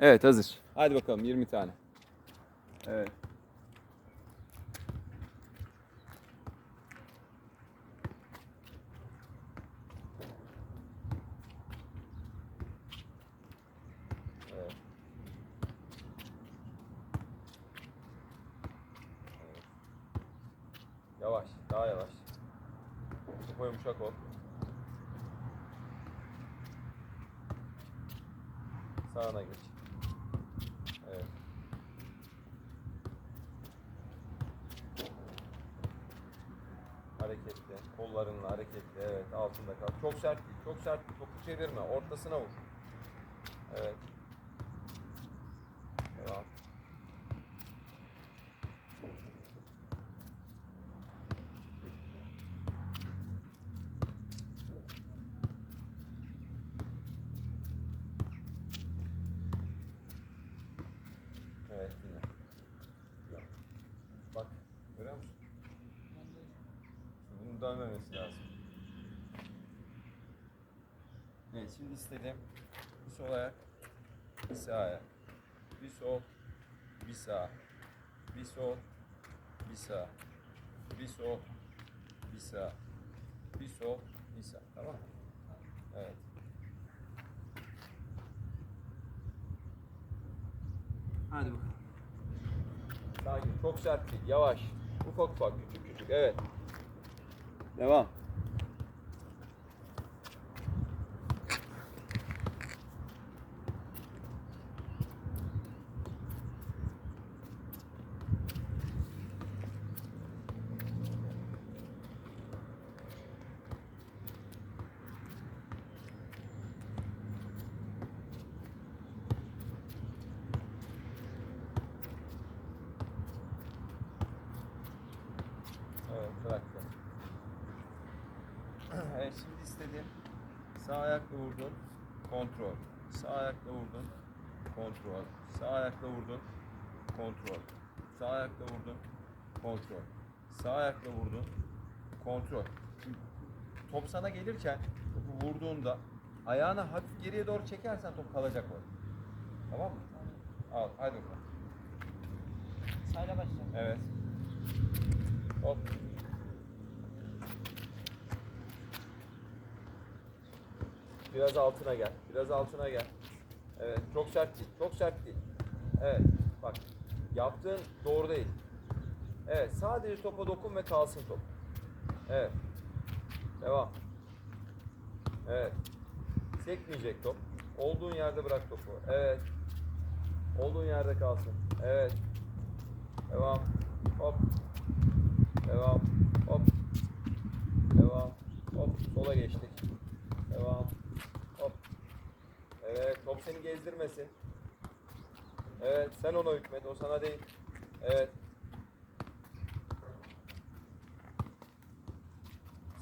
Evet hazır. Hadi bakalım 20 tane. Evet. Yavaş, daha yavaş. Topa yumuşak ol. Sağına geç. Hareketli. Kollarınla hareketli. Evet. Altında kal. Çok sert değil. Çok sert değil. Topu çevirme. Ortasına vur. Evet. Dönmemesi lazım. Evet şimdi istediğim bir sol ayak, bir sağ ayak. Bir sol, bir sağ. Bir sol, bir sağ. Bir sol, bir sağ. Bir sol, bir sağ. Tamam mı? Evet. Hadi bakalım. Sakin, çok sert değil, yavaş. Ufak ufak, küçük küçük, evet. Devam. Evet, bıraktım. Evet, şimdi istediğim sağ ayakla vurdun, kontrol. Sağ ayakla vurdun, kontrol. Sağ ayakla vurdun, kontrol. Sağ ayakla vurdun, kontrol. Sağ ayakla vurdun, kontrol. Şimdi top sana gelirken topu vurduğunda ayağını hafif geriye doğru çekersen top kalacak orada. Tamam mı? Al, hadi bakalım. Sayla başla. Evet. Hop. Biraz altına gel. Biraz altına gel. Evet. Çok sert değil. Çok sert değil. Evet. Bak. Yaptığın doğru değil. Evet. Sadece topa dokun ve kalsın top. Evet. Devam. Evet. Sekmeyecek top. Olduğun yerde bırak topu. Evet. Olduğun yerde kalsın. Evet. Devam. Hop. Devam. Hop. Devam. Hop. Sola geçtik. Devam. Hop. Evet. Top seni gezdirmesin. Evet. Sen ona hükmet. O sana değil. Evet.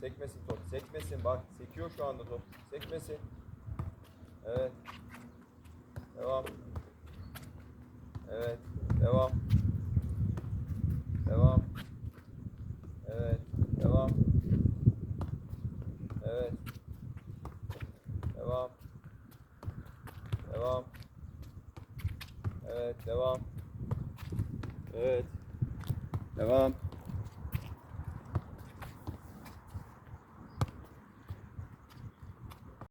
Sekmesin top. Sekmesin. Bak. Sekiyor şu anda top. Sekmesin. Evet. Devam. Evet. Devam. Devam. Evet. Devam. Evet. Devam.